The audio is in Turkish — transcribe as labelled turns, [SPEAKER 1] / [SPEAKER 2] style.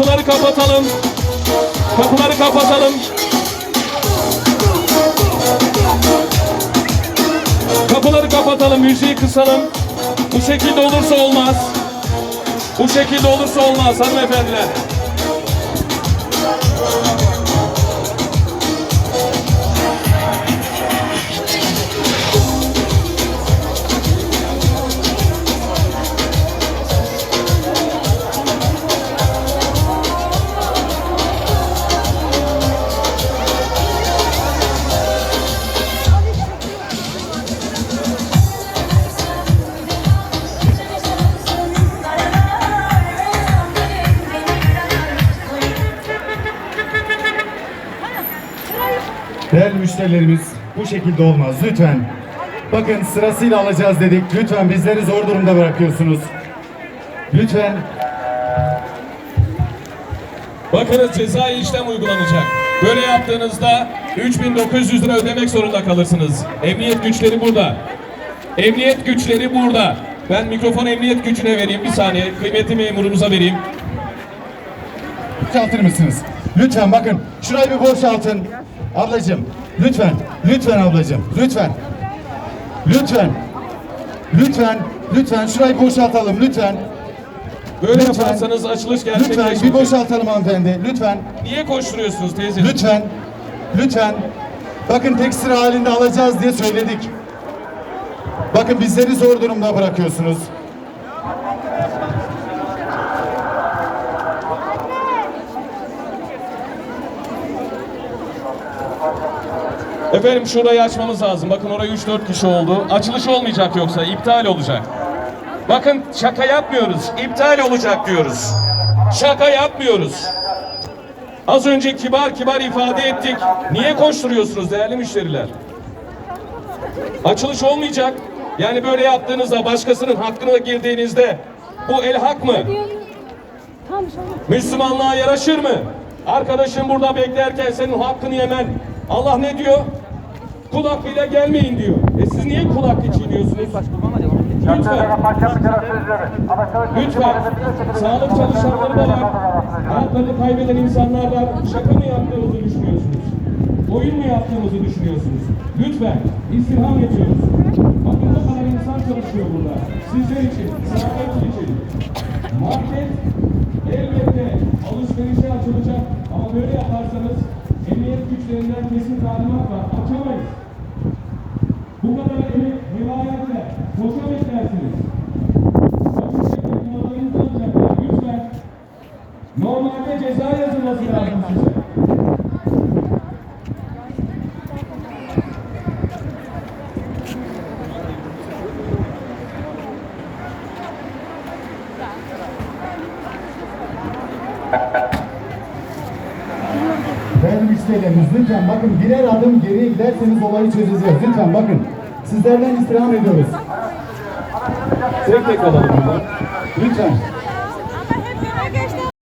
[SPEAKER 1] Kapıları kapatalım. Kapıları kapatalım. Kapıları kapatalım, müziği kısalım. Bu şekilde olursa olmaz. Bu şekilde olursa olmaz hanımefendiler.
[SPEAKER 2] Değerli müşterilerimiz bu şekilde olmaz lütfen. Bakın sırasıyla alacağız dedik. Lütfen bizleri zor durumda bırakıyorsunuz. Lütfen
[SPEAKER 1] Bakınız cezai işlem uygulanacak. Böyle yaptığınızda 3900 lira ödemek zorunda kalırsınız. Emniyet güçleri burada. Emniyet güçleri burada. Ben mikrofon emniyet gücüne vereyim bir saniye. Kıymetli memurumuza vereyim.
[SPEAKER 2] boşaltır mısınız? Lütfen bakın şurayı bir boşaltın. Ablacığım lütfen lütfen ablacığım lütfen. Lütfen. Lütfen lütfen şurayı boşaltalım lütfen.
[SPEAKER 1] Böyle
[SPEAKER 2] Lütfen.
[SPEAKER 1] yaparsanız açılış
[SPEAKER 2] Lütfen bir
[SPEAKER 1] gerçekleşmeyecek.
[SPEAKER 2] boşaltalım hanımefendi. Lütfen.
[SPEAKER 1] Niye koşturuyorsunuz teyzeciğim?
[SPEAKER 2] Lütfen. Lütfen. Bakın tek sıra halinde alacağız diye söyledik. Bakın bizleri zor durumda bırakıyorsunuz.
[SPEAKER 1] Efendim şurayı açmamız lazım. Bakın oraya 3-4 kişi oldu. Açılış olmayacak yoksa iptal olacak. Bakın şaka yapmıyoruz. İptal olacak diyoruz. Şaka yapmıyoruz. Az önce kibar kibar ifade ettik. Niye koşturuyorsunuz değerli müşteriler? Açılış olmayacak. Yani böyle yaptığınızda başkasının hakkına girdiğinizde bu el hak mı? Müslümanlığa yaraşır mı? Arkadaşın burada beklerken senin hakkını yemen. Allah ne diyor? Kul hakkıyla gelmeyin diyor. E siz niye kul hakkı çiğniyorsunuz? Lütfen. Lütfen. Sağlık çalışanları da var. Hayatlarını kaybeden insanlar var. Şaka mı yaptığımızı düşünüyorsunuz? Oyun mu yaptığımızı düşünüyorsunuz? Lütfen. İstirham ediyoruz. Bakın ne kadar insan çalışıyor burada. Sizler için, sağlık için. Market elbette alışverişe açılacak ama böyle yaparsanız emniyet güçlerinden kesin talimat var. Açamayız. Bu kadar evi rivayetle boşa beklersiniz. Lütfen. Normalde ceza yazılması lazım size.
[SPEAKER 2] Değerli müşterilerimiz lütfen bakın birer adım geriye giderseniz olayı çözeceğiz. Lütfen bakın. Sizlerden istirham ediyoruz.
[SPEAKER 1] Tek tek alalım buradan.
[SPEAKER 2] Lütfen.